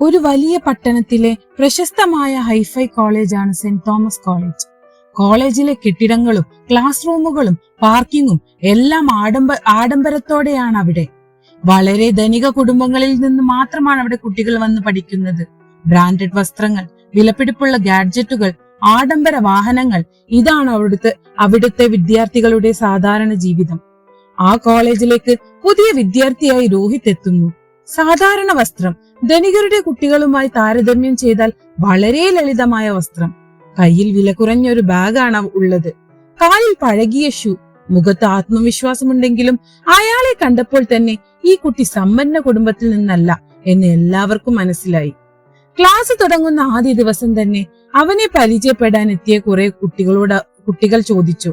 ഒരു വലിയ പട്ടണത്തിലെ പ്രശസ്തമായ ഹൈഫൈ കോളേജാണ് സെന്റ് തോമസ് കോളേജ്. കോളേജിലെ കെട്ടിടങ്ങളും ക്ലാസ് റൂമുകളും പാർക്കിങ്ങും എല്ലാം ആഡംബ ആഡംബരത്തോടെയാണ് അവിടെ വളരെ ധനിക കുടുംബങ്ങളിൽ നിന്ന് മാത്രമാണ് അവിടെ കുട്ടികൾ വന്ന് പഠിക്കുന്നത്. ബ്രാൻഡഡ് വസ്ത്രങ്ങൾ വിലപിടിപ്പുള്ള ഗാഡ്ജറ്റുകൾ ആഡംബര വാഹനങ്ങൾ ഇതാണ് അവിടുത്തെ അവിടുത്തെ വിദ്യാർത്ഥികളുടെ സാധാരണ ജീവിതം. ആ കോളേജിലേക്ക് പുതിയ വിദ്യാർത്ഥിയായി രോഹിത് എത്തുന്നു. സാധാരണ വസ്ത്രം ധനികരുടെ കുട്ടികളുമായി താരതമ്യം ചെയ്താൽ വളരെ ലളിതമായ വസ്ത്രം. കയ്യിൽ വില കുറഞ്ഞൊരു ബാഗാണ് ഉള്ളത്. കാലിൽ പഴകിയ ഷൂ. മുഖത്ത് ആത്മവിശ്വാസമുണ്ടെങ്കിലും അയാളെ കണ്ടപ്പോൾ തന്നെ ഈ കുട്ടി സമ്പന്ന കുടുംബത്തിൽ നിന്നല്ല എന്ന് എല്ലാവർക്കും മനസ്സിലായി. ക്ലാസ് തുടങ്ങുന്ന ആദ്യ ദിവസം തന്നെ അവനെ പരിചയപ്പെടാൻ എത്തിയ കുറെ കുട്ടികളോട് കുട്ടികൾ ചോദിച്ചു.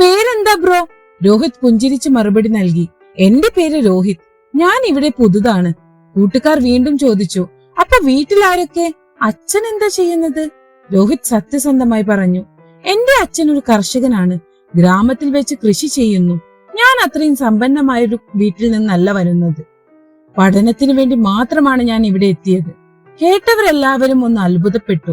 പേരെന്താ ബ്രോ? രോഹിത് പുഞ്ചിരിച്ച് മറുപടി നൽകി. എന്റെ പേര് രോഹിത്. ഞാൻ ഇവിടെ പുതുതാണ്. കൂട്ടുകാർ വീണ്ടും ചോദിച്ചു അപ്പൊ വീട്ടിലാരൊക്കെ? അച്ഛൻ എന്താ ചെയ്യുന്നത്? രോഹിത് സത്യസന്ധമായി പറഞ്ഞു എന്റെ അച്ഛൻ ഒരു കർഷകനാണ്. ഗ്രാമത്തിൽ വെച്ച് കൃഷി ചെയ്യുന്നു. ഞാൻ അത്രയും സമ്പന്നമായൊരു വീട്ടിൽ നിന്നല്ല വരുന്നത്. പഠനത്തിന് വേണ്ടി മാത്രമാണ് ഞാൻ ഇവിടെ എത്തിയത്. കേട്ടവരെല്ലാവരും ഒന്ന് അത്ഭുതപ്പെട്ടു.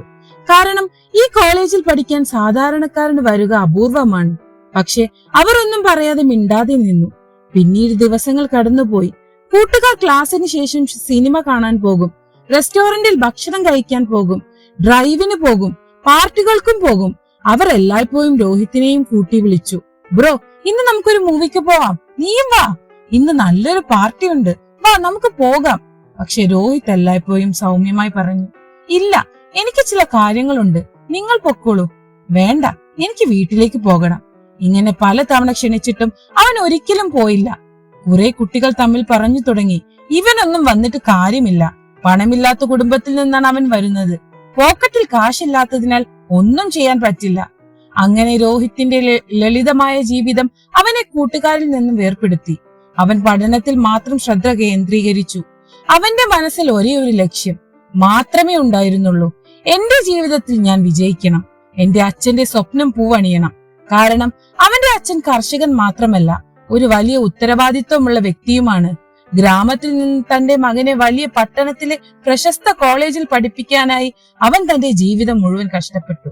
കാരണം ഈ കോളേജിൽ പഠിക്കാൻ സാധാരണക്കാരന് വരിക അപൂർവമാണ്. പക്ഷെ അവരൊന്നും പറയാതെ മിണ്ടാതെ നിന്നു. പിന്നീട് ദിവസങ്ങൾ കടന്നുപോയി. കൂട്ടുകാർ ക്ലാസ്സിന് ശേഷം സിനിമ കാണാൻ പോകും. റെസ്റ്റോറന്റിൽ ഭക്ഷണം കഴിക്കാൻ പോകും. ഡ്രൈവിന് പോകും. പാർട്ടികൾക്കും പോകും. അവർ എല്ലായ്പ്പോഴും രോഹിത്തിനെയും കൂട്ടി വിളിച്ചു. ബ്രോ ഇന്ന് നമുക്കൊരു മൂവിക്ക് പോവാം. നീയും വാ. ഇന്ന് നല്ലൊരു പാർട്ടി ഉണ്ട്. വാ നമുക്ക് പോകാം. പക്ഷെ രോഹിത് എല്ലായ്പ്പോഴും സൗമ്യമായി പറഞ്ഞു. ഇല്ല എനിക്ക് ചില കാര്യങ്ങളുണ്ട്. നിങ്ങൾ പൊക്കോളൂ. വേണ്ട എനിക്ക് വീട്ടിലേക്ക് പോകണം. ഇങ്ങനെ പല തവണ ക്ഷണിച്ചിട്ടും അവൻ ഒരിക്കലും പോയില്ല. കുറെ കുട്ടികൾ തമ്മിൽ പറഞ്ഞു തുടങ്ങി. ഇവനൊന്നും വന്നിട്ട് കാര്യമില്ല. പണമില്ലാത്ത കുടുംബത്തിൽ നിന്നാണ് അവൻ വരുന്നത്. പോക്കറ്റിൽ കാശില്ലാത്തതിനാൽ ഒന്നും ചെയ്യാൻ പറ്റില്ല. അങ്ങനെ രോഹിത്തിന്റെ ലളിതമായ ജീവിതം അവനെ കൂട്ടുകാരിൽ നിന്നും വേർപെടുത്തി അവൻ പഠനത്തിൽ മാത്രം ശ്രദ്ധ കേന്ദ്രീകരിച്ചു. അവന്റെ മനസ്സിൽ ഒരേ ഒരു ലക്ഷ്യം. മാത്രമേ ഉണ്ടായിരുന്നുള്ളൂ. എന്റെ ജീവിതത്തിൽ ഞാൻ വിജയിക്കണം. എന്റെ അച്ഛന്റെ സ്വപ്നം പൂവണിയണം. കാരണം അവന്റെ അച്ഛൻ കർഷകൻ മാത്രമല്ല. ഒരു വലിയ ഉത്തരവാദിത്വമുള്ള വ്യക്തിയുമാണ്. ഗ്രാമത്തിൽ നിന്ന് തന്റെ മകനെ വലിയ പട്ടണത്തിലെ പ്രശസ്ത കോളേജിൽ പഠിപ്പിക്കാനായി അവൻ തന്റെ ജീവിതം മുഴുവൻ കഷ്ടപ്പെട്ടു.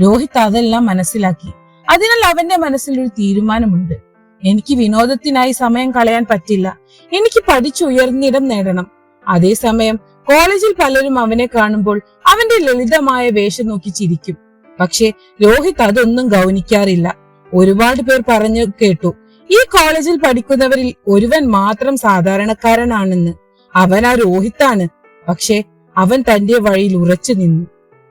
രോഹിത് അതെല്ലാം മനസ്സിലാക്കി. അതിനാൽ അവന്റെ മനസ്സിൽ ഒരു തീരുമാനമുണ്ട്. എനിക്ക് വിനോദത്തിനായി സമയം കളയാൻ പറ്റില്ല. എനിക്ക് പഠിച്ചു ഉയർന്നിടം നേടണം. അതേസമയം കോളേജിൽ പലരും അവനെ കാണുമ്പോൾ അവന്റെ ലളിതമായ വേഷം നോക്കി ചിരിക്കും. പക്ഷെ രോഹിത് അതൊന്നും ഗൗനിക്കാറില്ല. ഒരുപാട് പേർ പറഞ്ഞു കേട്ടു ഈ കോളേജിൽ പഠിക്കുന്നവരിൽ ഒരുവൻ മാത്രം സാധാരണക്കാരനാണെന്ന് അവൻ ആ രോഹിത്താണ്. പക്ഷെ അവൻ തന്റെ വഴിയിൽ ഉറച്ചു നിന്നു.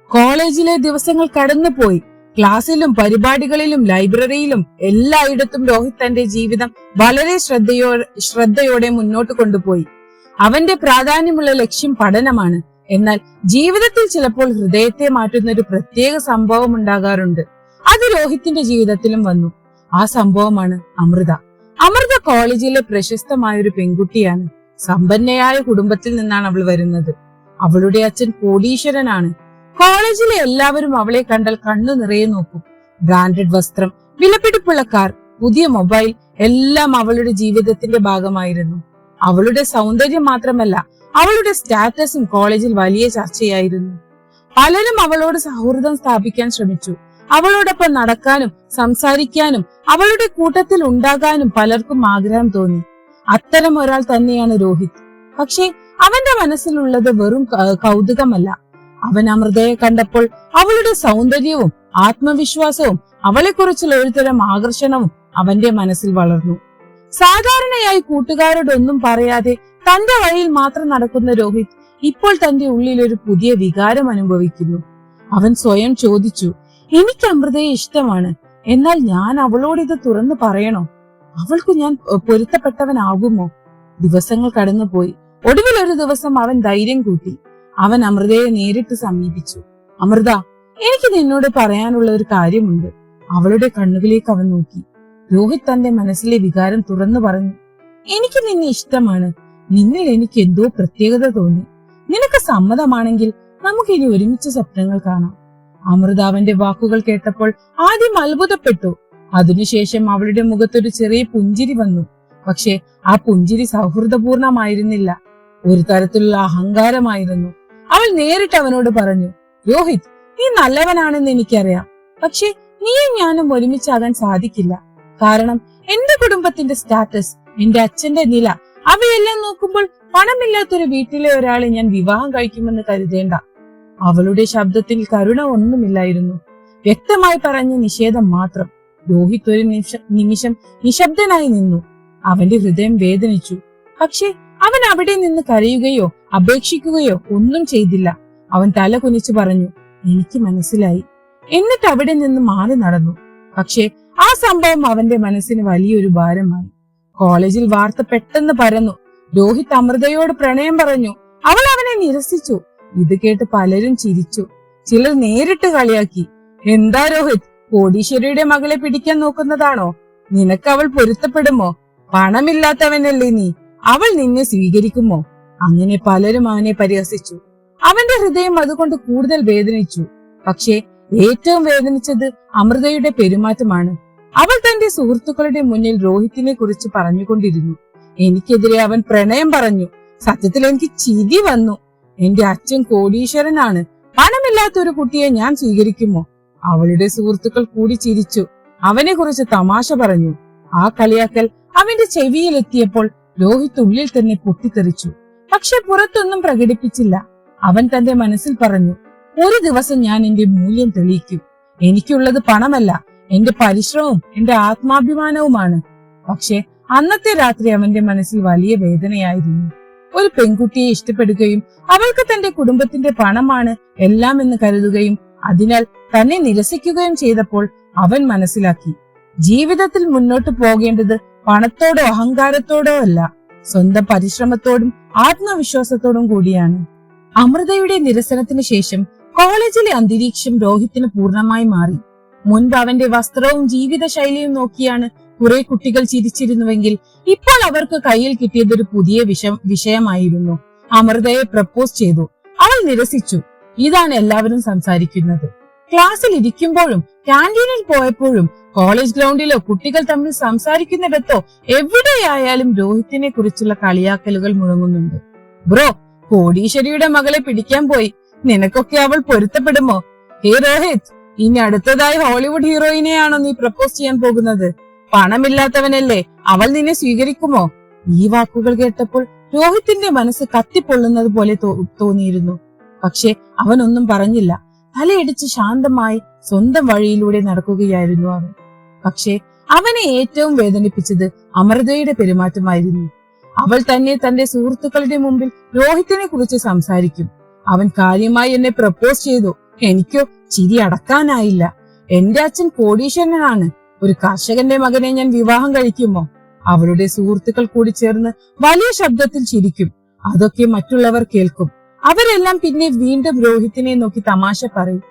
കോളേജിലെ ദിവസങ്ങൾ കടന്നുപോയി. ക്ലാസ്സിലും പരിപാടികളിലും ലൈബ്രറിയിലും എല്ലായിടത്തും രോഹിത് തന്റെ ജീവിതം വളരെ ശ്രദ്ധയോ ശ്രദ്ധയോടെ മുന്നോട്ട് കൊണ്ടുപോയി. അവന്റെ പ്രാധാന്യമുള്ള ലക്ഷ്യം പഠനമാണ്. എന്നാൽ ജീവിതത്തിൽ ചിലപ്പോൾ ഹൃദയത്തെ മാറ്റുന്ന ഒരു പ്രത്യേക സംഭവം ഉണ്ടാകാറുണ്ട്. അത് രോഹിത്തിന്റെ ജീവിതത്തിലും വന്നു. ആ സംഭവമാണ് അമൃത. അമൃത കോളേജിലെ പ്രശസ്തമായ ഒരു പെൺകുട്ടിയാണ് സമ്പന്നയായ കുടുംബത്തിൽ നിന്നാണ് അവൾ വരുന്നത്. അവളുടെ അച്ഛൻ കോടീശ്വരനാണ്. കോളേജിലെ എല്ലാവരും അവളെ കണ്ടാൽ കണ്ണു നിറയെ നോക്കും. ബ്രാൻഡഡ് വസ്ത്രം വിലപിടിപ്പുള്ള കാർ പുതിയ മൊബൈൽ എല്ലാം അവളുടെ ജീവിതത്തിന്റെ ഭാഗമായിരുന്നു. അവളുടെ സൗന്ദര്യം മാത്രമല്ല അവളുടെ സ്റ്റാറ്റസും കോളേജിൽ വലിയ ചർച്ചയായിരുന്നു. പലരും അവളോട് സൗഹൃദം സ്ഥാപിക്കാൻ ശ്രമിച്ചു. അവളോടൊപ്പം നടക്കാനും സംസാരിക്കാനും അവളുടെ കൂട്ടത്തിൽ ഉണ്ടാകാനും പലർക്കും ആഗ്രഹം തോന്നി. അത്തരം ഒരാൾ തന്നെയാണ് രോഹിത്. പക്ഷേ അവന്റെ മനസ്സിലുള്ളത് വെറും കൗതുകമല്ല. അവൻ അമൃതയെ കണ്ടപ്പോൾ അവളുടെ സൗന്ദര്യവും ആത്മവിശ്വാസവും അവളെക്കുറിച്ചുള്ള ഒരുതരം ആകർഷണവും അവന്റെ മനസ്സിൽ വളർന്നു. സാധാരണയായി കൂട്ടുകാരോടൊന്നും പറയാതെ തന്റെ വഴിയിൽ മാത്രം നടക്കുന്ന രോഹിത് ഇപ്പോൾ തന്റെ ഉള്ളിൽ ഒരു പുതിയ വികാരം അനുഭവിക്കുന്നു. അവൻ സ്വയം ചോദിച്ചു എനിക്ക് അമൃതയെ ഇഷ്ടമാണ്. എന്നാൽ ഞാൻ അവളോട് ഇത് തുറന്നു പറയണോ? അവൾക്ക് ഞാൻ പൊരുത്തപ്പെട്ടവനാകുമോ? ദിവസങ്ങൾ കടന്നുപോയി. ഒടുവിൽ ഒരു ദിവസം അവൻ ധൈര്യം കൂട്ടി. അവൻ അമൃതയെ നേരിട്ട് സമീപിച്ചു. അമൃത എനിക്ക് നിന്നോട് പറയാനുള്ള ഒരു കാര്യമുണ്ട്. അവളുടെ കണ്ണുകളിലേക്ക് അവൻ നോക്കി. രോഹിത് തന്റെ മനസ്സിലെ വികാരം തുറന്നു പറഞ്ഞു. എനിക്ക് നിന്നെ ഇഷ്ടമാണ്. നിന്നിൽ എനിക്ക് എന്തോ പ്രത്യേകത തോന്നി. നിനക്ക് സമ്മതമാണെങ്കിൽ നമുക്ക് ഇനി ഒരുമിച്ച് സ്വപ്നങ്ങൾ കാണാം. അമൃത അവന്റെ വാക്കുകൾ കേട്ടപ്പോൾ ആദ്യം അത്ഭുതപ്പെട്ടു. അതിനുശേഷം അവളുടെ മുഖത്തൊരു ചെറിയ പുഞ്ചിരി വന്നു. പക്ഷെ ആ പുഞ്ചിരി സൗഹൃദപൂർണമായിരുന്നില്ല. ഒരു തരത്തിലുള്ള അഹങ്കാരമായിരുന്നു. അവൾ നേരിട്ട് അവനോട് പറഞ്ഞു രോഹിത് നീ നല്ലവനാണെന്ന് എനിക്കറിയാം. പക്ഷെ നീയും ഞാനും ഒരുമിച്ചാകാൻ സാധിക്കില്ല. കാരണം എന്റെ കുടുംബത്തിന്റെ സ്റ്റാറ്റസ് എന്റെ അച്ഛന്റെ നില അവയെല്ലാം നോക്കുമ്പോൾ പണമില്ലാത്തൊരു വീട്ടിലെ ഒരാളെ ഞാൻ വിവാഹം കഴിക്കുമെന്ന് കരുതേണ്ട. അവളുടെ ശബ്ദത്തിൽ കരുണ ഒന്നുമില്ലായിരുന്നു. വ്യക്തമായി പറഞ്ഞ നിഷേധം മാത്രം രോഹിത് ഒരു നിമിഷം നിശബ്ദനായി നിന്നു. അവന്റെ ഹൃദയം വേദനിച്ചു. പക്ഷേ അവൻ അവിടെ നിന്ന് കരയുകയോ അപേക്ഷിക്കുകയോ ഒന്നും ചെയ്തില്ല. അവൻ തല കുനിച്ചു പറഞ്ഞു എനിക്ക് മനസ്സിലായി. എന്നിട്ട് അവിടെ നിന്ന് മാറി നടന്നു. പക്ഷേ ആ സംഭവം അവന്റെ മനസ്സിന് വലിയൊരു ഭാരമായി. കോളേജിൽ വാർത്ത പെട്ടെന്ന് പരന്നു. രോഹിത് അമൃതയോട് പ്രണയം പറഞ്ഞു. അവൾ അവനെ നിരസിച്ചു. ഇത് കേട്ട് പലരും ചിരിച്ചു. ചിലർ നേരിട്ട് കളിയാക്കി. എന്താ രോഹിത്? കോടീശ്വരിയുടെ മകളെ പിടിക്കാൻ നോക്കുന്നതാണോ? നിനക്ക് അവൾ പൊരുത്തപ്പെടുമോ? പണമില്ലാത്തവനല്ലേ നീ? അവൾ നിന്നെ സ്വീകരിക്കുമോ? അങ്ങനെ പലരും അവനെ പരിഹസിച്ചു. അവന്റെ ഹൃദയം അതുകൊണ്ട് കൂടുതൽ വേദനിച്ചു. പക്ഷേ ഏറ്റവും വേദനിച്ചത് അമൃതയുടെ പെരുമാറ്റമാണ്. അവൾ തന്റെ സുഹൃത്തുക്കളുടെ മുന്നിൽ രോഹിത്തിനെ കുറിച്ച് പറഞ്ഞുകൊണ്ടിരുന്നു. എനിക്കെതിരെ അവൻ പ്രണയം പറഞ്ഞു. സത്യത്തിൽ എനിക്ക് ചിരി വന്നു. എന്റെ അച്ഛൻ കോടീശ്വരനാണ്. പണമില്ലാത്ത ഒരു കുട്ടിയെ ഞാൻ സ്വീകരിക്കുമോ? അവളുടെ സുഹൃത്തുക്കൾ കൂടി ചിരിച്ചു. അവനെ കുറിച്ച് തമാശ പറഞ്ഞു. ആ കളിയാക്കൽ അവന്റെ ചെവിയിലെത്തിയപ്പോൾ രോഹിത് ഉള്ളിൽ തന്നെ പൊട്ടിത്തെറിച്ചു. പക്ഷെ പുറത്തൊന്നും പ്രകടിപ്പിച്ചില്ല. അവൻ തന്റെ മനസ്സിൽ പറഞ്ഞു ഒരു ദിവസം ഞാൻ എന്റെ മൂല്യം തെളിയിക്കും. എനിക്കുള്ളത് പണമല്ല. എന്റെ പരിശ്രമവും എന്റെ ആത്മാഭിമാനവുമാണ്. പക്ഷെ അന്നത്തെ രാത്രി അവന്റെ മനസ്സിൽ വലിയ വേദനയായിരുന്നു. ഒരു പെൺകുട്ടിയെ ഇഷ്ടപ്പെടുകയും അവൾക്ക് തന്റെ കുടുംബത്തിന്റെ പണമാണ് എല്ലാം എന്ന് കരുതുകയും അതിനാൽ തന്നെ നിരസിക്കുകയും ചെയ്തപ്പോൾ അവൻ മനസ്സിലാക്കി. ജീവിതത്തിൽ മുന്നോട്ട് പോകേണ്ടത് പണത്തോടോ അഹങ്കാരത്തോടോ അല്ല സ്വന്തം പരിശ്രമത്തോടും ആത്മവിശ്വാസത്തോടും കൂടിയാണ്. അമൃതയുടെ നിരസനത്തിന് ശേഷം കോളേജിലെ അന്തരീക്ഷം രോഹിത്തിന് പൂർണമായി മാറി. മുൻപ് അവന്റെ വസ്ത്രവും ജീവിതശൈലിയും നോക്കിയാണ് കുറെ കുട്ടികൾ ചിരിച്ചിരുന്നുവെങ്കിൽ ഇപ്പോൾ അവർക്ക് കയ്യിൽ കിട്ടിയത് ഒരു പുതിയ വിഷ വിഷയമായിരുന്നു. അമൃതയെ പ്രപ്പോസ് ചെയ്തു. അവൾ നിരസിച്ചു. ഇതാണ് എല്ലാവരും സംസാരിക്കുന്നത്. ക്ലാസ്സിൽ ഇരിക്കുമ്പോഴും കാന്റീനിൽ പോയപ്പോഴും കോളേജ് ഗ്രൗണ്ടിലോ കുട്ടികൾ തമ്മിൽ സംസാരിക്കുന്നിടത്തോ എവിടെയായാലും രോഹിത്തിനെ കുറിച്ചുള്ള കളിയാക്കലുകൾ മുഴങ്ങുന്നുണ്ട്. ബ്രോ കോടീശ്വരിയുടെ മകളെ പിടിക്കാൻ പോയി. നിനക്കൊക്കെ അവൾ പൊരുത്തപ്പെടുമോ? ഹേ രോഹിത് ഇനി അടുത്തതായി ഹോളിവുഡ് ഹീറോയിനെയാണോ നീ പ്രപ്പോസ് ചെയ്യാൻ പോകുന്നത്? പണമില്ലാത്തവനല്ലേ? അവൾ നിന്നെ സ്വീകരിക്കുമോ? ഈ വാക്കുകൾ കേട്ടപ്പോൾ രോഹിത്തിന്റെ മനസ്സ് കത്തിപ്പൊള്ളുന്നത് പോലെ തോന്നിയിരുന്നു. പക്ഷെ അവനൊന്നും പറഞ്ഞില്ല. തലയിടിച്ച് ശാന്തമായി സ്വന്തം വഴിയിലൂടെ നടക്കുകയായിരുന്നു അവൻ. പക്ഷെ അവനെ ഏറ്റവും വേദനിപ്പിച്ചത് അമൃതയുടെ പെരുമാറ്റമായിരുന്നു. അവൾ തന്നെ തന്റെ സുഹൃത്തുക്കളുടെ മുമ്പിൽ രോഹിത്തിനെ കുറിച്ച് സംസാരിക്കും. അവൻ കാര്യമായി എന്നെ പ്രപ്പോസ് ചെയ്തു. എനിക്കോ ചിരി അടക്കാനായില്ല. എന്റെ അച്ഛൻ കോടീശ്വരനാണ്. ഒരു കർഷകന്റെ മകനെ ഞാൻ വിവാഹം കഴിക്കുമോ? അവളുടെ സുഹൃത്തുക്കൾ കൂടി ചേർന്ന് വലിയ ശബ്ദത്തിൽ ചിരിക്കും. അതൊക്കെ മറ്റുള്ളവർ കേൾക്കും. അവരെല്ലാം പിന്നെ വീണ്ടും രോഹിത്തിനെ നോക്കി തമാശ പറയും.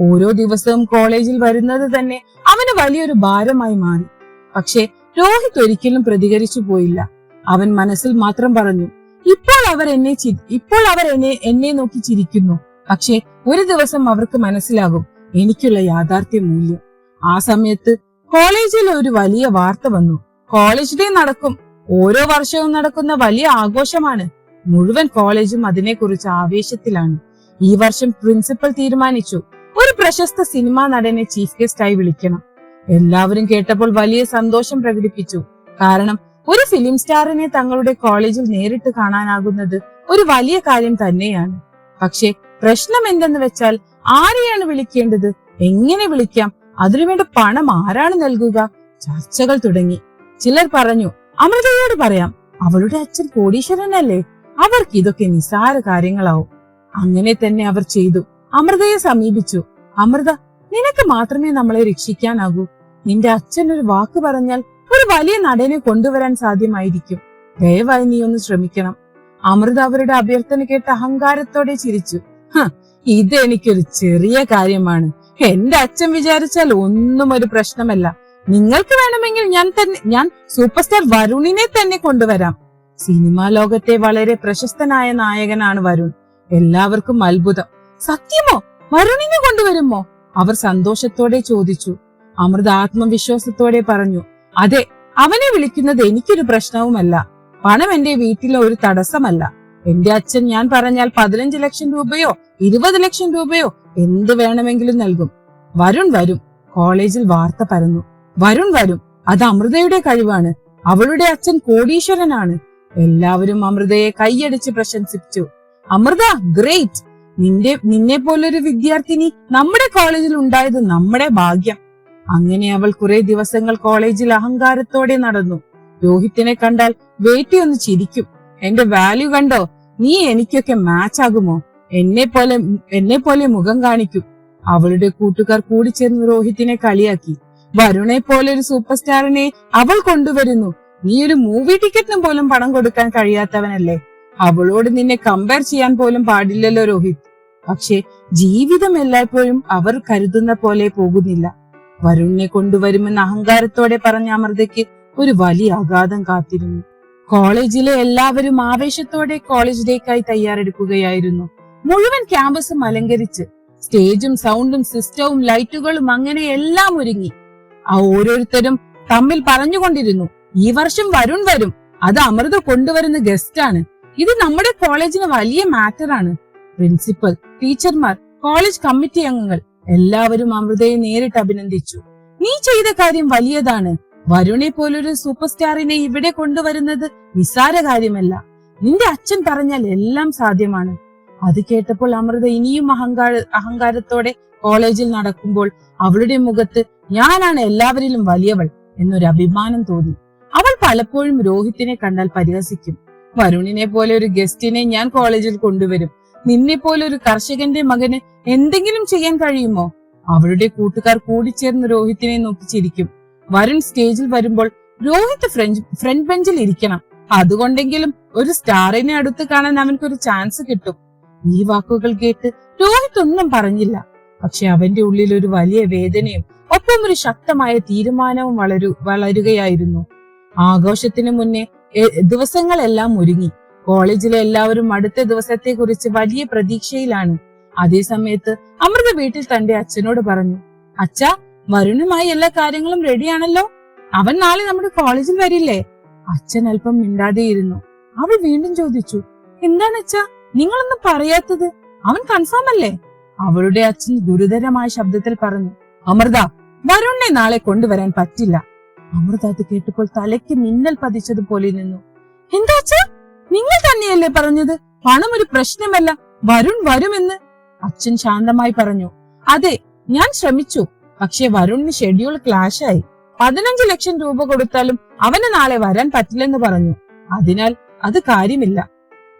ഓരോ ദിവസവും കോളേജിൽ വരുന്നത് തന്നെ അവന് വലിയൊരു ഭാരമായി മാറി. പക്ഷെ രോഹിത് ഒരിക്കലും പ്രതികരിച്ചു പോയില്ല. അവൻ മനസ്സിൽ മാത്രം പറഞ്ഞു ഇപ്പോൾ അവർ എന്നെ ഇപ്പോൾ അവർ എന്നെ എന്നെ നോക്കി ചിരിക്കുന്നു. പക്ഷെ ഒരു ദിവസം അവർക്ക് മനസ്സിലാകും എനിക്കുള്ള യാഥാർത്ഥ്യ മൂല്യം. ആ സമയത്ത് കോളേജിൽ ഒരു വലിയ വാർത്ത വന്നു. കോളേജ് ഡേ നടക്കും. ഓരോ വർഷവും നടക്കുന്ന വലിയ ആഘോഷമാണ്. മുഴുവൻ കോളേജും അതിനെക്കുറിച്ച് ആവേശത്തിലാണ്. ഈ വർഷം പ്രിൻസിപ്പൽ തീരുമാനിച്ചു. ഒരു പ്രശസ്ത സിനിമാ നടനെ ചീഫ് ഗസ്റ്റായി വിളിക്കണം. എല്ലാവരും കേട്ടപ്പോൾ വലിയ സന്തോഷം പ്രകടിപ്പിച്ചു. കാരണം ഒരു ഫിലിം സ്റ്റാറിനെ തങ്ങളുടെ കോളേജിൽ നേരിട്ട് കാണാനാകുന്നത് ഒരു വലിയ കാര്യം തന്നെയാണ്. പക്ഷെ പ്രശ്നം എന്തെന്ന് വെച്ചാൽ ആരെയാണ് വിളിക്കേണ്ടത്? എങ്ങനെ വിളിക്കാം? അതിനുവേണ്ട പണം ആരാണ് നൽകുക? ചർച്ചകൾ തുടങ്ങി. ചിലർ പറഞ്ഞു അമൃതയോട് പറയാം അവളുടെ അച്ഛൻ കോടീശ്വരനല്ലേ അവർക്ക് ഇതൊക്കെ നിസ്സാര കാര്യങ്ങളാവും. അങ്ങനെ തന്നെ അവർ ചെയ്തു. അമൃതയെ സമീപിച്ചു. അമൃത നിനക്ക് മാത്രമേ നമ്മളെ രക്ഷിക്കാനാകൂ. നിന്റെ അച്ഛൻ ഒരു വാക്ക് പറഞ്ഞാൽ ഒരു വലിയ നടനെ കൊണ്ടുവരാൻ സാധ്യമായിരിക്കും. ദയവായി നീ ഒന്ന് ശ്രമിക്കണം. അമൃത അവരുടെ അഭ്യർത്ഥന കേട്ട് അഹങ്കാരത്തോടെ ചിരിച്ചു. "ഹ, ഇത് ചെറിയ കാര്യമാണ്. എന്റെ അച്ഛൻ വിചാരിച്ചാൽ ഒന്നും ഒരു പ്രശ്നമല്ല. നിങ്ങൾക്ക് വേണമെങ്കിൽ ഞാൻ തന്നെ ഞാൻ സൂപ്പർ സ്റ്റാർ വരുണിനെ തന്നെ കൊണ്ടുവരാം. സിനിമാ ലോകത്തെ വളരെ പ്രശസ്തനായ നായകനാണ് വരുൺ. എല്ലാവർക്കും അത്ഭുതം. സത്യമോ? വരുണിനെ കൊണ്ടുവരുമോ? അവർ സന്തോഷത്തോടെ ചോദിച്ചു. അമൃത ആത്മവിശ്വാസത്തോടെ പറഞ്ഞു. അതെ അവനെ വിളിക്കുന്നത് എനിക്കൊരു പ്രശ്നവുമല്ല. പണം എന്റെ വീട്ടിലെ ഒരു തടസ്സമല്ല. എന്റെ അച്ഛൻ ഞാൻ പറഞ്ഞാൽ പതിനഞ്ച് ലക്ഷം രൂപയോ ഇരുപത് ലക്ഷം രൂപയോ എന്ത് വേണമെങ്കിലും നൽകും. വരുൺ വരും. കോളേജിൽ വാർത്ത പരന്നു. വരുൺ വരും. അത് അമൃതയുടെ കഴിവാണ്. അവളുടെ അച്ഛൻ കോടീശ്വരനാണ്. എല്ലാവരും അമൃതയെ കൈയടിച്ച് പ്രശംസിച്ചു. അമൃത ഗ്രേറ്റ് നിന്റെ നിന്നെ പോലൊരു വിദ്യാർത്ഥിനി നമ്മുടെ കോളേജിൽ ഉണ്ടായത് നമ്മുടെ ഭാഗ്യം. അങ്ങനെ അവൾ കുറെ ദിവസങ്ങൾ കോളേജിൽ അഹങ്കാരത്തോടെ നടന്നു. രോഹിത്തിനെ കണ്ടാൽ വേട്ടി ഒന്ന് ചിരിക്കും. എന്റെ വാല്യൂ കണ്ടോ? നീ എനിക്കൊക്കെ മാച്ച് ആകുമോ? എന്നെ പോലെ എന്നെ പോലെ മുഖം കാണിക്കും. അവളുടെ കൂട്ടുകാർ കൂടി ചേർന്ന് രോഹിത്തിനെ കളിയാക്കി. വരുണെ പോലെ ഒരു സൂപ്പർ സ്റ്റാറിനെ അവൾ കൊണ്ടുവരുന്നു. നീ ഒരു മൂവി ടിക്കറ്റിനും പോലും പണം കൊടുക്കാൻ കഴിയാത്തവനല്ലേ? അവളോട് നിന്നെ കമ്പയർ ചെയ്യാൻ പോലും പാടില്ലല്ലോ രോഹിത്. പക്ഷെ ജീവിതം എല്ലായ്പ്പോഴും അവർ കരുതുന്ന പോലെ പോകുന്നില്ല. വരുണിനെ കൊണ്ടുവരുമെന്ന് അഹങ്കാരത്തോടെ പറഞ്ഞ അമൃതയ്ക്ക് ഒരു വലിയ ആഘാതം കാത്തിരുന്നു. കോളേജിലെ എല്ലാവരും ആവേശത്തോടെ കോളേജ് ഡേക്കായി തയ്യാറെടുക്കുകയായിരുന്നു. മുഴുവൻ ക്യാമ്പസും അലങ്കരിച്ച് സ്റ്റേജും സൗണ്ടും സിസ്റ്റവും ലൈറ്റുകളും അങ്ങനെ എല്ലാം ഒരുങ്ങി. ആ ഓരോരുത്തരും തമ്മിൽ പറഞ്ഞുകൊണ്ടിരുന്നു ഈ വർഷം വരുൺ വരും. അത് അമൃത കൊണ്ടുവരുന്ന ഗസ്റ്റ് ആണ്. ഇത് നമ്മുടെ കോളേജിന് വലിയ മാറ്റർ ആണ്. പ്രിൻസിപ്പൽ ടീച്ചർമാർ കോളേജ് കമ്മിറ്റി അംഗങ്ങൾ എല്ലാവരും അമൃതയെ നേരിട്ട് അഭിനന്ദിച്ചു. നീ ചെയ്ത കാര്യം വലിയതാണ്. വരുണെ പോലൊരു സൂപ്പർ സ്റ്റാറിനെ ഇവിടെ കൊണ്ടുവരുന്നത് നിസ്സാര കാര്യമല്ല. നിന്റെ അച്ഛൻ പറഞ്ഞാൽ എല്ലാം സാധ്യമാണ്. അത് കേട്ടപ്പോൾ അമൃത ഇനിയും അഹങ്കാര അഹങ്കാരത്തോടെ കോളേജിൽ നടക്കുമ്പോൾ അവളുടെ മുഖത്ത് ഞാനാണ് എല്ലാവരിലും വലിയവൾ എന്നൊരു അഭിമാനം തോന്നി. അവൾ പലപ്പോഴും രോഹിത്തിനെ കണ്ടാൽ പരിഹസിക്കും. വരുണിനെ പോലെ ഒരു ഗസ്റ്റിനെ ഞാൻ കോളേജിൽ കൊണ്ടുവരും. നിന്നെ പോലെ ഒരു കർഷകന്റെ മകന് എന്തെങ്കിലും ചെയ്യാൻ കഴിയുമോ? അവളുടെ കൂട്ടുകാർ കൂടിച്ചേർന്ന് രോഹിത്തിനെ നോക്കി ചിരിക്കും. വരുൺ സ്റ്റേജിൽ വരുമ്പോൾ രോഹിത് ഫ്രഞ്ച് ഫ്രണ്ട് ബെഞ്ചിൽ ഇരിക്കണം. അതുകൊണ്ടെങ്കിലും ഒരു സ്റ്റാറിനെ അടുത്ത് കാണാൻ അവൻക്കൊരു ചാൻസ് കിട്ടും. ഈ വാക്കുകൾ കേട്ട് രോഹിത് ഒന്നും പറഞ്ഞില്ല. പക്ഷെ അവന്റെ ഉള്ളിൽ ഒരു വലിയ വേദനയും ഒപ്പം ഒരു ശക്തമായ തീരുമാനവും വളരു വളരുകയായിരുന്നു. ആഘോഷത്തിന് മുന്നേ ദിവസങ്ങളെല്ലാം ഒരുങ്ങി. കോളേജിലെ എല്ലാവരും അടുത്ത ദിവസത്തെ കുറിച്ച് വലിയ പ്രതീക്ഷയിലാണ്. അതേ സമയത്ത് അമൃത വീട്ടിൽ തന്റെ അച്ഛനോട് പറഞ്ഞു അച്ഛാ വരുണുമായി എല്ലാ കാര്യങ്ങളും റെഡിയാണല്ലോ അവൻ നാളെ നമ്മുടെ കോളേജിൽ വരില്ലേ? അച്ഛൻ അല്പം മിണ്ടാതെയിരുന്നു. അവൾ വീണ്ടും ചോദിച്ചു എന്താണ് അച്ഛാ? നിങ്ങളൊന്നും പറയാത്തത്? അവൻ കൺഫേം അല്ലേ? അവളുടെ അച്ഛൻ ഗുരുതരമായ ശബ്ദത്തിൽ പറഞ്ഞു അമൃത വരുണിനെ നാളെ കൊണ്ടുവരാൻ പറ്റില്ല. അമൃത അത് കേട്ടപ്പോൾ തലയ്ക്ക് മിന്നൽ പതിച്ചതുപോലെ നിന്നു. എന്താ അച്ഛാ? നിങ്ങൾ തന്നെയല്ലേ പറഞ്ഞത്? പണം ഒരു പ്രശ്നമല്ല. വരുൺ വരുമെന്ന്? അച്ഛൻ ശാന്തമായി പറഞ്ഞു അതെ ഞാൻ ശ്രമിച്ചു. പക്ഷെ വരുണിന് ഷെഡ്യൂൾ ക്ലാഷ് ആയി. പതിനഞ്ച് ലക്ഷം രൂപ കൊടുത്താലും അവന് നാളെ വരാൻ പറ്റില്ലെന്ന് പറഞ്ഞു. അതിനാൽ അത് കാര്യമില്ല.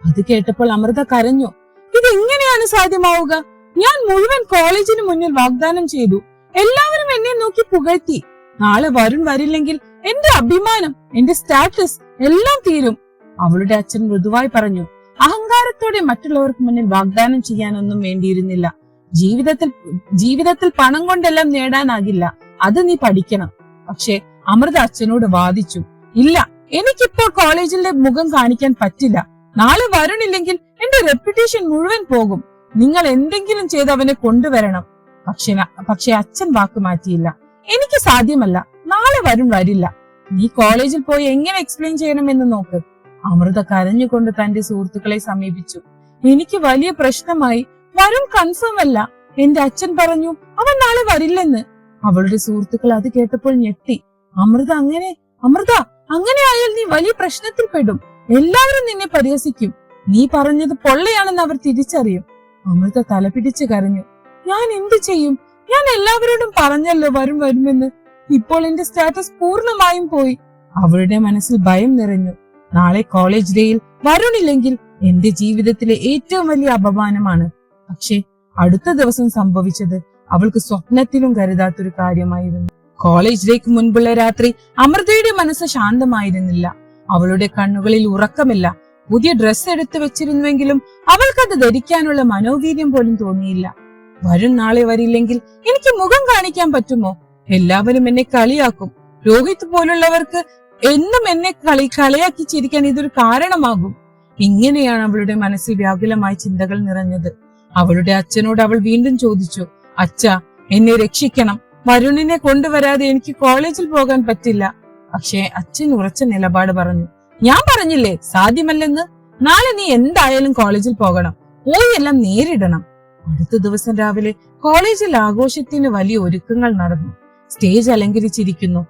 അത് കേട്ടപ്പോൾ അമൃത കരഞ്ഞു. ഇത് എങ്ങനെയാണ് സാധ്യമാവുക? ഞാൻ മുഴുവൻ കോളേജിന് മുന്നിൽ വാഗ്ദാനം ചെയ്തു. എല്ലാവരും എന്നെ നോക്കി പുകഴ്ത്തി. നാളെ വരുൺ വരില്ലെങ്കിൽ എന്റെ അഭിമാനം എന്റെ സ്റ്റാറ്റസ് എല്ലാം തീരും. അവളുടെ അച്ഛൻ മൃദുവായി പറഞ്ഞു. അഹങ്കാരത്തോടെ മറ്റുള്ളവർക്ക് മുന്നിൽ വാഗ്ദാനം ചെയ്യാനൊന്നും വേണ്ടിയിരുന്നില്ല. ജീവിതത്തിൽ ജീവിതത്തിൽ പണം കൊണ്ടെല്ലാം നേടാനാകില്ല. അത് നീ പഠിക്കണം. പക്ഷെ അമൃത അച്ഛനോട് വാദിച്ചു. ഇല്ല എനിക്കിപ്പോൾ കോളേജിന്റെ മുഖം കാണിക്കാൻ പറ്റില്ല. നാളെ വരണില്ലെങ്കിൽ എന്റെ റെപ്യൂട്ടേഷൻ മുഴുവൻ പോകും. നിങ്ങൾ എന്തെങ്കിലും ചെയ്ത് അവനെ കൊണ്ടുവരണം. പക്ഷെ പക്ഷെ അച്ഛൻ വാക്ക് മാറ്റിയില്ല. എനിക്ക് സാധ്യമല്ല. നാളെ വരും വരില്ല. നീ കോളേജിൽ പോയി എങ്ങനെ എക്സ്പ്ലെയിൻ ചെയ്യണമെന്ന് നോക്ക്. അമൃത കരഞ്ഞുകൊണ്ട് തന്റെ സുഹൃത്തുക്കളെ സമീപിച്ചു. എനിക്ക് വലിയ പ്രശ്നമായി വരും കൺഫേം അല്ല. എന്റെ അച്ഛൻ പറഞ്ഞു അവൻ നാളെ വരില്ലെന്ന്. അവളുടെ സുഹൃത്തുക്കൾ അത് കേട്ടപ്പോൾ ഞെട്ടി. അമൃത അങ്ങനെ അമൃത അങ്ങനെ ആയാൽ നീ വലിയ പ്രശ്നത്തിൽ പെടും. എല്ലാവരും നിന്നെ പരിഹസിക്കും. നീ പറഞ്ഞത് പൊള്ളയാണെന്ന് അവർ തിരിച്ചറിയും. അമൃത തലപിടിച്ച് കരഞ്ഞു. ഞാൻ എന്ത് ചെയ്യും? ഞാൻ എല്ലാവരോടും പറഞ്ഞല്ലോ വരും വരുമെന്ന്. ഇപ്പോൾ എന്റെ സ്റ്റാറ്റസ് പൂർണമായും പോയി. അവളുടെ മനസ്സിൽ ഭയം നിറഞ്ഞു. നാളെ കോളേജ് ഡേയിൽ വരുണില്ലെങ്കിൽ എന്റെ ജീവിതത്തിലെ ഏറ്റവും വലിയ അപമാനമാണ് പക്ഷേ അടുത്ത ദിവസം സംഭവിച്ചത് അവൾക്ക് സ്വപ്നത്തിലും കരുതാത്തൊരു കാര്യമായിരുന്നു. കോളേജിലേക്ക് മുൻപുള്ള രാത്രി അമൃതയുടെ മനസ്സ് ശാന്തമായിരുന്നില്ല. അവളുടെ കണ്ണുകളിൽ ഉറക്കമില്ല. പുതിയ ഡ്രസ്സ് എടുത്തു വെച്ചിരുന്നുവെങ്കിലും അവൾക്കത് ധരിക്കാനുള്ള മനോവീര്യം പോലും തോന്നിയില്ല. വരും നാളെ വരില്ലെങ്കിൽ എനിക്ക് മുഖം കാണിക്കാൻ പറ്റുമോ? എല്ലാവരും എന്നെ കളിയാക്കും. രോഹിത് പോലുള്ളവർക്ക് എന്നും എന്നെ കളി കളിയാക്കി ചിരിക്കാൻ ഇതൊരു കാരണമാകും. ഇങ്ങനെയാണ് അവളുടെ മനസ്സിൽ വ്യാകുലമായ ചിന്തകൾ നിറഞ്ഞത്. അവളുടെ അച്ഛനോട് അവൾ വീണ്ടും ചോദിച്ചു അച്ഛ എന്നെ രക്ഷിക്കണം. വരുണിനെ കൊണ്ടുവരാതെ എനിക്ക് കോളേജിൽ പോകാൻ പറ്റില്ല. പക്ഷേ അച്ഛൻ ഉറച്ച നിലപാട് പറഞ്ഞു ഞാൻ പറഞ്ഞില്ലേ സാധ്യമല്ലെന്ന്? നാളെ നീ എന്തായാലും കോളേജിൽ പോകണം. പോയി എല്ലാം നേരിടണം. അടുത്ത ദിവസം രാവിലെ കോളേജിൽ ആഘോഷത്തിന് വലിയ ഒരുക്കങ്ങൾ നടന്നു. സ്റ്റേജ് അലങ്കരിച്ചിരിക്കുന്നു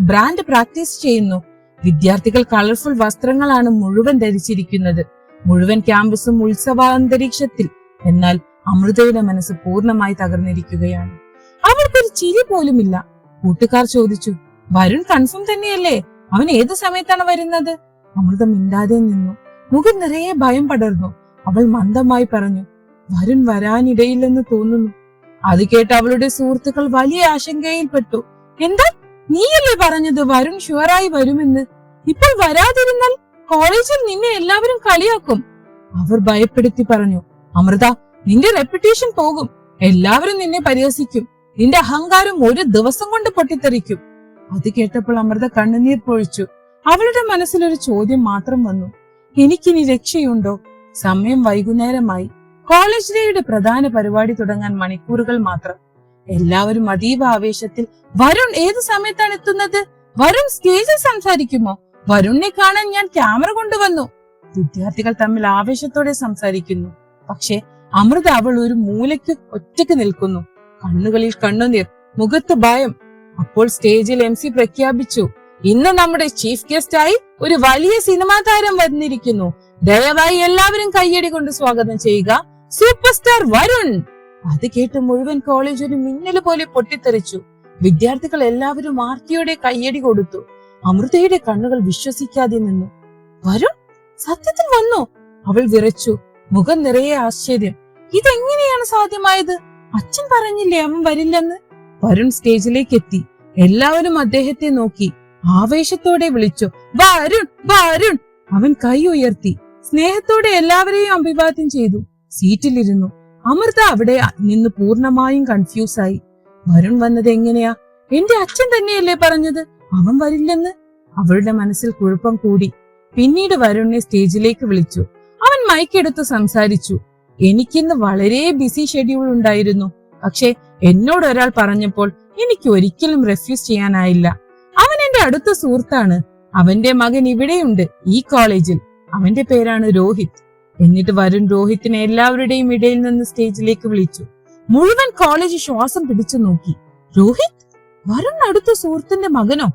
ബ്രാൻഡ് പ്രാക്ടീസ് ചെയ്യുന്നു. വിദ്യാർത്ഥികൾ കളർഫുൾ വസ്ത്രങ്ങളാണ് മുഴുവൻ ധരിച്ചിരിക്കുന്നത്. മുഴുവൻ ക്യാമ്പസും ഉത്സവാന്തരീക്ഷത്തിൽ. എന്നാൽ അമൃതയുടെ മനസ്സ് പൂർണമായി തകർന്നിരിക്കുകയാണ്. അവൾക്കൊരു ചിരി പോലും ഇല്ല കൂട്ടുകാർ ചോദിച്ചു വരുൺ കൺഫേം തന്നെയല്ലേ? അവൻ ഏത് സമയത്താണ് വരുന്നത്? അമൃത മിണ്ടാതെ നിന്നു. മുഖം നിറയെ ഭയം പടർന്നു. അവൾ മന്ദമായി പറഞ്ഞു വരുൺ വരാനിടയില്ലെന്ന് തോന്നുന്നു. അത് കേട്ട് അവളുടെ സുഹൃത്തുക്കൾ വലിയ ആശങ്കയിൽപ്പെട്ടു. എന്താ? നീയല്ലേ പറഞ്ഞത് വരുൺ ഷുവറായി വരുമെന്ന്? ഇപ്പോൾ വരാതിരുന്നാൽ കോളേജിൽ നിന്നെ എല്ലാവരും കളിയാക്കും. അവർ ഭയപ്പെടുത്തി പറഞ്ഞു അമൃത നിന്റെ റെപ്യൂട്ടേഷൻ പോകും. എല്ലാവരും നിന്നെ പരിഹസിക്കും. നിന്റെ അഹങ്കാരം ഒരു ദിവസം കൊണ്ട് പൊട്ടിത്തെറിക്കും. അത് കേട്ടപ്പോൾ അമൃത കണ്ണുനീർ പൊഴിച്ചു. അവളുടെ മനസ്സിൽ ഒരു ചോദ്യം മാത്രം വന്നു. എനിക്കിനി രക്ഷയുണ്ടോ? സമയം വൈകുന്നേരമായി. കോളേജ് ഡേയുടെ പ്രധാന പരിപാടി തുടങ്ങാൻ മണിക്കൂറുകൾ മാത്രം. എല്ലാവരും അതീവ ആവേശത്തിൽ വരുൺ ഏത് സമയത്താണ് എത്തുന്നത്? വരുൺ സ്റ്റേജിൽ സംസാരിക്കുമോ? വരുണിനെ കാണാൻ ഞാൻ ക്യാമറ കൊണ്ടുവന്നു. വിദ്യാർത്ഥികൾ തമ്മിൽ ആവേശത്തോടെ സംസാരിക്കുന്നു. പക്ഷെ അമൃത അവൾ ഒരു മൂലയ്ക്ക് ഒറ്റയ്ക്ക് നിൽക്കുന്നു. കണ്ണുകളിൽ കണ്ണുനീർ മുഖത്ത് ഭയം. അപ്പോൾ സ്റ്റേജിൽ എം സി പ്രഖ്യാപിച്ചു ഇന്ന് നമ്മുടെ ചീഫ് ഗസ്റ്റ് ആയി ഒരു വലിയ സിനിമാ താരം വന്നിരിക്കുന്നു. ദയവായി എല്ലാവരും കയ്യടി കൊണ്ട് സ്വാഗതം ചെയ്യുക. Super star Varun. അത് കേട്ട് മുഴുവൻ കോളേജ് ഒരു മിന്നൽ പോലെ പൊട്ടിത്തെറിച്ചു. വിദ്യാർത്ഥികൾ എല്ലാവരും ആർത്തിയോടെ കയ്യടി കൊടുത്തു. അമൃതയുടെ കണ്ണുകൾ വിശ്വസിക്കാതെ നിന്നു. വരുൺ സത്യത്തിൽ വന്നു? അവൾ വിറച്ചു. മുഖം നിറയെ ആശ്ചര്യം. ഇതെങ്ങനെയാണ് സാധ്യമായത്? അച്ഛൻ പറഞ്ഞില്ലേ അമ്മ വരില്ലെന്ന്? വരുൺ സ്റ്റേജിലേക്ക് എത്തി. എല്ലാവരും അദ്ദേഹത്തെ നോക്കി. ആവേശത്തോടെ വിളിച്ചു. വരുൺ വരുൺ! അവൻ കൈ ഉയർത്തി. സ്നേഹത്തോടെ എല്ലാവരെയും അഭിവാദ്യം ചെയ്തു. സീറ്റിലിരുന്നു. അമൃത അവിടെ നിന്ന് പൂർണമായും കൺഫ്യൂസ് ആയി. വരുൺ വന്നത് എങ്ങനെയാ? എന്റെ അച്ഛൻ തന്നെയല്ലേ പറഞ്ഞത്? അവൻ വരില്ലെന്ന്? അവളുടെ മനസ്സിൽ കുഴപ്പം കൂടി. പിന്നീട് വരുണിനെ സ്റ്റേജിലേക്ക് വിളിച്ചു. മൈക്കെടുത്ത് സംസാരിച്ചു. എനിക്കിന്ന് വളരെ ബിസി ഷെഡ്യൂൾ ഉണ്ടായിരുന്നു. പക്ഷേ എന്നോട് ഒരാൾ പറഞ്ഞപ്പോൾ എനിക്ക് ഒരിക്കലും റെഫ്യൂസ് ചെയ്യാനായില്ല. അവൻ എന്റെ അടുത്ത സുഹൃത്താണ്. അവന്റെ മകൻ ഇവിടെയുണ്ട് ഈ കോളേജിൽ അവന്റെ പേരാണ് രോഹിത്. എന്നിട്ട് വരുൺ രോഹിത്തിനെ എല്ലാവരുടെയും ഇടയിൽ നിന്ന് സ്റ്റേജിലേക്ക് വിളിച്ചു. മുഴുവൻ കോളേജ് ശ്വാസം പിടിച്ചു നോക്കി. രോഹിത് വരുൺ അടുത്ത സുഹൃത്തിന്റെ മകനോ?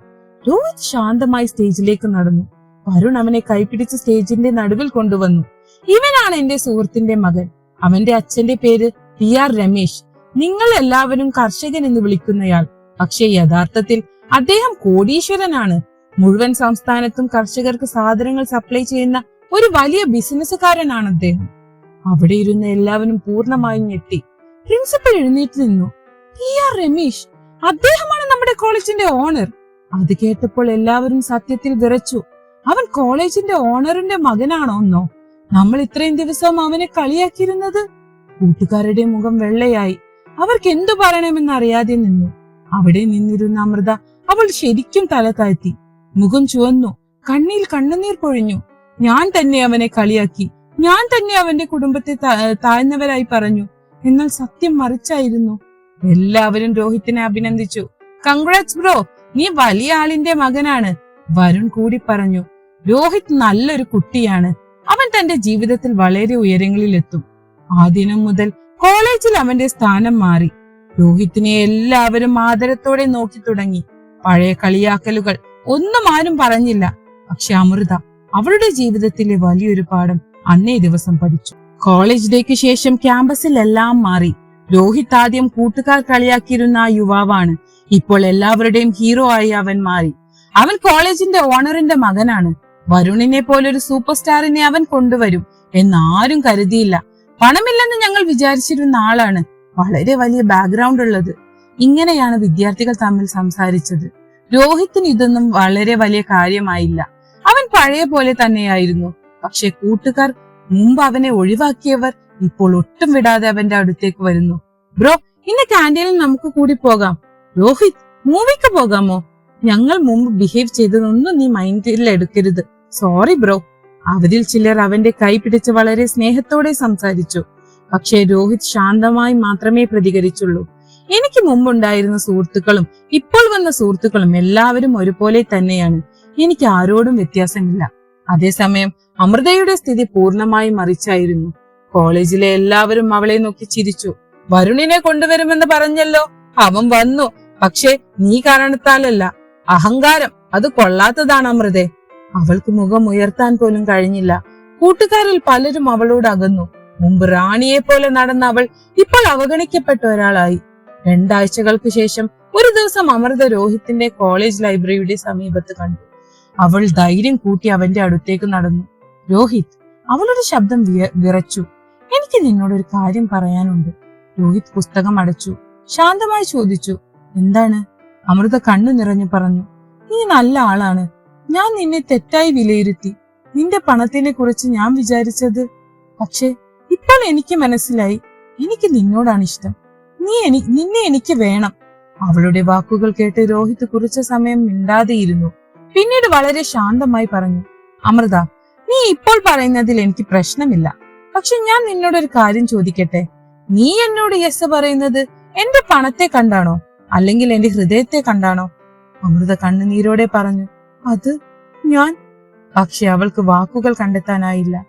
രോഹിത് ശാന്തമായി സ്റ്റേജിലേക്ക് നടന്നു. വരുൺ അവനെ കൈപിടിച്ച് സ്റ്റേജിന്റെ നടുവിൽ കൊണ്ടുവന്നു. ഇവനാണ് എന്റെ സുഹൃത്തിന്റെ മകൻ. അവന്റെ അച്ഛന്റെ പേര് പി ആർ രമേശ്. നിങ്ങൾ എല്ലാവരും കർഷകൻ എന്ന് വിളിക്കുന്നയാൾ. പക്ഷേ യഥാർത്ഥത്തിൽ അദ്ദേഹം കോടീശ്വരനാണ്. മുഴുവൻ സംസ്ഥാനത്തും കർഷകർക്ക് സാധനങ്ങൾ സപ്ലൈ ചെയ്യുന്ന ഒരു വലിയ ബിസിനസ്സുകാരനാണ് അദ്ദേഹം. അവിടെ ഇരുന്ന എല്ലാവരും പൂർണമായും ഞെട്ടി. പ്രിൻസിപ്പൽ എഴുന്നേറ്റ് നിന്നു. പി ആർ രമേശ് അദ്ദേഹമാണ് നമ്മുടെ കോളേജിന്റെ ഓണർ അത് കേട്ടപ്പോൾ എല്ലാവരും സത്യത്തിൽ വിറച്ചു. അവൻ കോളേജിന്റെ ഓണറിന്റെ മകനാണോന്നോ നമ്മൾ ഇത്രയും ദിവസം അവനെ കളിയാക്കിയിരുന്നത്? കൂട്ടുകാരുടെ മുഖം വെള്ളയായി. അവർക്ക് എന്തു പറയണമെന്ന് അറിയാതെ നിന്നു. അവിടെ നിന്നിരുന്ന അമൃത അവൾ ശരിക്കും തല താഴ്ത്തി. മുഖം ചുവന്നു. കണ്ണിൽ കണ്ണുനീർ പൊഴിഞ്ഞു. ഞാൻ തന്നെ അവനെ കളിയാക്കി. ഞാൻ തന്നെ അവന്റെ കുടുംബത്തെ താഴ്ന്നവരായി പറഞ്ഞു. എന്നാൽ സത്യം മറിച്ചായിരുന്നു. എല്ലാവരും രോഹിത്തിനെ അഭിനന്ദിച്ചു. കൺഗ്രാറ്റ്സ് ബ്രോ നീ വലിയ ആളിന്റെ മകനാണ് വരുൺ കൂടി പറഞ്ഞു. രോഹിത് നല്ലൊരു കുട്ടിയാണ്. അവൻ തന്റെ ജീവിതത്തിൽ വളരെ ഉയരങ്ങളിൽ എത്തും ആ ദിനം മുതൽ കോളേജിൽ അവന്റെ സ്ഥാനം മാറി. രോഹിത്തിനെ എല്ലാവരും ആദരത്തോടെ നോക്കി തുടങ്ങി. പഴയ കളിയാക്കലുകൾ ഒന്നും ആരും പറഞ്ഞില്ല. പക്ഷെ അമൃത അവളുടെ ജീവിതത്തിലെ വലിയൊരു പാഠം അന്നേ ദിവസം പഠിച്ചു. കോളേജ് ഡേക്ക് ശേഷം ക്യാമ്പസിൽ എല്ലാം മാറി. രോഹിത് ആദ്യം കൂട്ടുകാർ കളിയാക്കിയിരുന്ന ആ യുവാവാണ്. ഇപ്പോൾ എല്ലാവരുടെയും ഹീറോ ആയി അവൻ മാറി. അവൻ കോളേജിന്റെ ഓണറിന്റെ മകനാണ്. വരുണിനെ പോലൊരു സൂപ്പർ സ്റ്റാറിനെ അവൻ കൊണ്ടുവരും എന്നാരും കരുതിയില്ല. പണമില്ലെന്ന് ഞങ്ങൾ വിചാരിച്ചിരുന്ന ആളാണ്. വളരെ വലിയ ബാക്ക്ഗ്രൗണ്ട് ഉള്ളത്. ഇങ്ങനെയാണ് വിദ്യാർത്ഥികൾ തമ്മിൽ സംസാരിച്ചത്. രോഹിത്തിന് ഇതൊന്നും വളരെ വലിയ കാര്യമായില്ല. അവൻ പഴയ പോലെ തന്നെയായിരുന്നു. പക്ഷെ കൂട്ടുകാർ മുമ്പ് അവനെ ഒഴിവാക്കിയവർ ഇപ്പോൾ ഒട്ടും വിടാതെ അവന്റെ അടുത്തേക്ക് വരുന്നു. ബ്രോ ഇന്ന് ക്യാന്റീനിൽ നമുക്ക് കൂടി പോകാം. രോഹിത് മൂവിക്ക് പോകാമോ? ഞങ്ങൾ മുമ്പ് ബിഹേവ് ചെയ്തതൊന്നും നീ മൈൻഡിൽ എടുക്കരുത്. സോറി ബ്രോ അവരിൽ ചിലർ അവന്റെ കൈ പിടിച്ച് വളരെ സ്നേഹത്തോടെ സംസാരിച്ചു. പക്ഷേ രോഹിത് ശാന്തമായി മാത്രമേ പ്രതികരിച്ചുള്ളൂ. എനിക്ക് മുമ്പുണ്ടായിരുന്ന സുഹൃത്തുക്കളും ഇപ്പോൾ വന്ന സുഹൃത്തുക്കളും എല്ലാവരും ഒരുപോലെ തന്നെയാണ്. എനിക്ക് ആരോടും വ്യത്യാസമില്ല. അതേസമയം അമൃതയുടെ സ്ഥിതി പൂർണമായി മറിച്ചായിരുന്നു. കോളേജിലെ എല്ലാവരും അവളെ നോക്കി ചിരിച്ചു. വരുണിനെ കൊണ്ടുവരുമെന്ന് പറഞ്ഞല്ലോ. അവൻ വന്നു. പക്ഷേ നീ കാരണത്താലല്ല. അഹങ്കാരം. അത് കൊള്ളാത്തതാണ് അമൃതെ. അവൾക്ക് മുഖം ഉയർത്താൻ പോലും കഴിഞ്ഞില്ല. കൂട്ടുകാരിൽ പലരും അവളോട് അകന്നു. മുമ്പ് റാണിയെ പോലെ നടന്ന അവൾ ഇപ്പോൾ അവഗണിക്കപ്പെട്ട ഒരാളായി. രണ്ടാഴ്ചകൾക്ക് ശേഷം ഒരു ദിവസം അമൃത രോഹിത്തിന്റെ കോളേജ് ലൈബ്രറിയുടെ സമീപത്ത് കണ്ടു. അവൾ ധൈര്യം കൂട്ടി അവന്റെ അടുത്തേക്ക് നടന്നു. രോഹിത് അവളുടെ ശബ്ദം വിറച്ചു. എനിക്ക് നിന്നോട് ഒരു കാര്യം പറയാനുണ്ട്. രോഹിത് പുസ്തകം അടച്ചു. ശാന്തമായി ചോദിച്ചു എന്താണ്? അമൃത കണ്ണു നിറഞ്ഞു പറഞ്ഞു നീ നല്ല ആളാണ്. ഞാൻ നിന്നെ തെറ്റായി വിലയിരുത്തി. നിന്റെ പണത്തിനെ കുറിച്ച് ഞാൻ വിചാരിച്ചത്. പക്ഷെ ഇപ്പോൾ എനിക്ക് മനസ്സിലായി. എനിക്ക് നിന്നോടാണ് ഇഷ്ടം. നീ എനി നിന്നെ എനിക്ക് വേണം. അവളുടെ വാക്കുകൾ കേട്ട് രോഹിത് കുറച്ച സമയം മിണ്ടാതെയിരുന്നു. പിന്നീട് വളരെ ശാന്തമായി പറഞ്ഞു. അമൃത നീ ഇപ്പോൾ പറയുന്നതിൽ എനിക്ക് പ്രശ്നമില്ല. പക്ഷെ ഞാൻ നിന്നോട് ഒരു കാര്യം ചോദിക്കട്ടെ? നീ എന്നോട് യെസ് പറയുന്നത് എന്റെ പണത്തെ കണ്ടാണോ? അല്ലെങ്കിൽ എന്റെ ഹൃദയത്തെ കണ്ടാണോ? അമൃത കണ്ണുനീരോടെ പറഞ്ഞു. അത് ഞാൻ. പക്ഷെ അവൾക്ക് വാക്കുകൾ കണ്ടെത്താനായില്ല.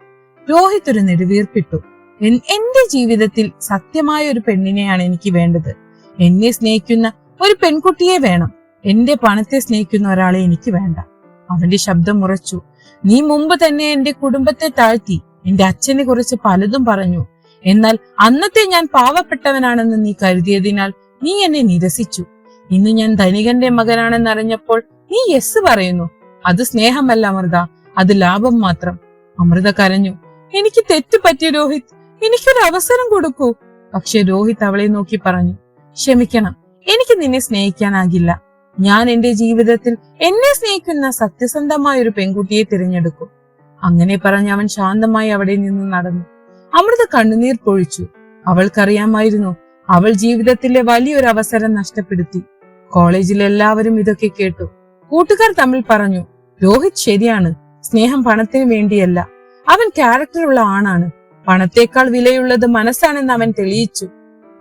രോഹിത് ഒരു നെടുവീർപ്പിട്ടു. "എൻ- എന്റെ ജീവിതത്തിൽ സത്യമായ ഒരു പെണ്ണിനെയാണ് എനിക്ക് വേണ്ടത്. എന്നെ സ്നേഹിക്കുന്ന ഒരു പെൺകുട്ടിയെ വേണം. എന്റെ പണത്തെ സ്നേഹിക്കുന്ന ഒരാളെ എനിക്ക് വേണ്ട. അവന്റെ ശബ്ദം ഉറച്ചു. നീ മുമ്പ് തന്നെ എന്റെ കുടുംബത്തെ താഴ്ത്തി. എന്റെ അച്ഛനെ കുറിച്ച് പലതും പറഞ്ഞു. എന്നാൽ അന്നത്തെ ഞാൻ പാവപ്പെട്ടവനാണെന്ന് നീ കരുതിയതിനാൽ നീ എന്നെ നിരസിച്ചു. ഇന്ന് ഞാൻ ധനികന്റെ മകനാണെന്നറിഞ്ഞപ്പോൾ നീ യെസ് പറയുന്നു. അത് സ്നേഹമല്ല അമൃത അത് ലാഭം മാത്രം. അമൃത കരഞ്ഞു. എനിക്ക് തെറ്റ് പറ്റി രോഹിത് എനിക്കൊരു അവസരം കൊടുക്കൂ. പക്ഷെ രോഹിത് അവളെ നോക്കി പറഞ്ഞു ക്ഷമിക്കണം എനിക്ക് നിന്നെ സ്നേഹിക്കാനാകില്ല. ഞാൻ എന്റെ ജീവിതത്തിൽ എന്നെ സ്നേഹിക്കുന്ന സത്യസന്ധമായ ഒരു പെൺകുട്ടിയെ തിരഞ്ഞെടുക്കും. അങ്ങനെ പറഞ്ഞ് അവൻ ശാന്തമായി അവിടെ നിന്ന് നടന്നു. അമൃത കണ്ണുനീർ പൊഴിച്ചു. അവൾക്കറിയാമായിരുന്നു അവൾ ജീവിതത്തിലെ വലിയൊരു അവസരം നഷ്ടപ്പെടുത്തി. കോളേജിൽ എല്ലാവരും ഇതൊക്കെ കേട്ടു. കൂട്ടുകാർ തമ്മിൽ പറഞ്ഞു രോഹിത് ശരിയാണ്. സ്നേഹം പണത്തിന് വേണ്ടിയല്ല. അവൻ ക്യാരക്ടറുള്ള ആണാണ്. പണത്തേക്കാൾ വിലയുള്ളത് മനസ്സാണെന്ന് അവൻ തെളിയിച്ചു.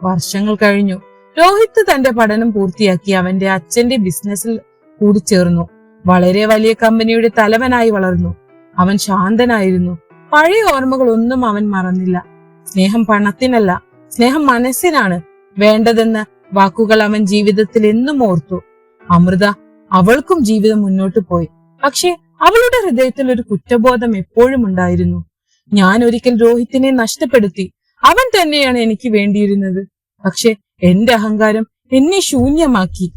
വർഷങ്ങൾ കഴിഞ്ഞു. രോഹിത് തന്റെ പഠനം പൂർത്തിയാക്കി അവന്റെ അച്ഛന്റെ ബിസിനസ്സിൽ കൂടി ചേർന്നു. വളരെ വലിയ കമ്പനിയുടെ തലവനായി വളർന്നു. അവൻ ശാന്തനായിരുന്നു. പഴയ ഓർമ്മകൾ ഒന്നും അവൻ മറന്നില്ല. സ്നേഹം പണത്തിനല്ല സ്നേഹം മനസ്സിനാണ് വേണ്ടതെന്ന വാക്കുകൾ അവൻ ജീവിതത്തിൽ എന്നും ഓർത്തു. അമൃത അവൾക്കും ജീവിതം മുന്നോട്ട് പോയി. പക്ഷെ അവളുടെ ഹൃദയത്തിൽ ഒരു കുറ്റബോധം എപ്പോഴും ഉണ്ടായിരുന്നു. ഞാൻ ഒരിക്കൽ രോഹിത്തിനെ നഷ്ടപ്പെടുത്തി. അവൻ തന്നെയാണ് എനിക്ക് വേണ്ടിയിരുന്നത്. പക്ഷെ എന്റെ അഹങ്കാരം എന്നെ ശൂന്യമാക്കി.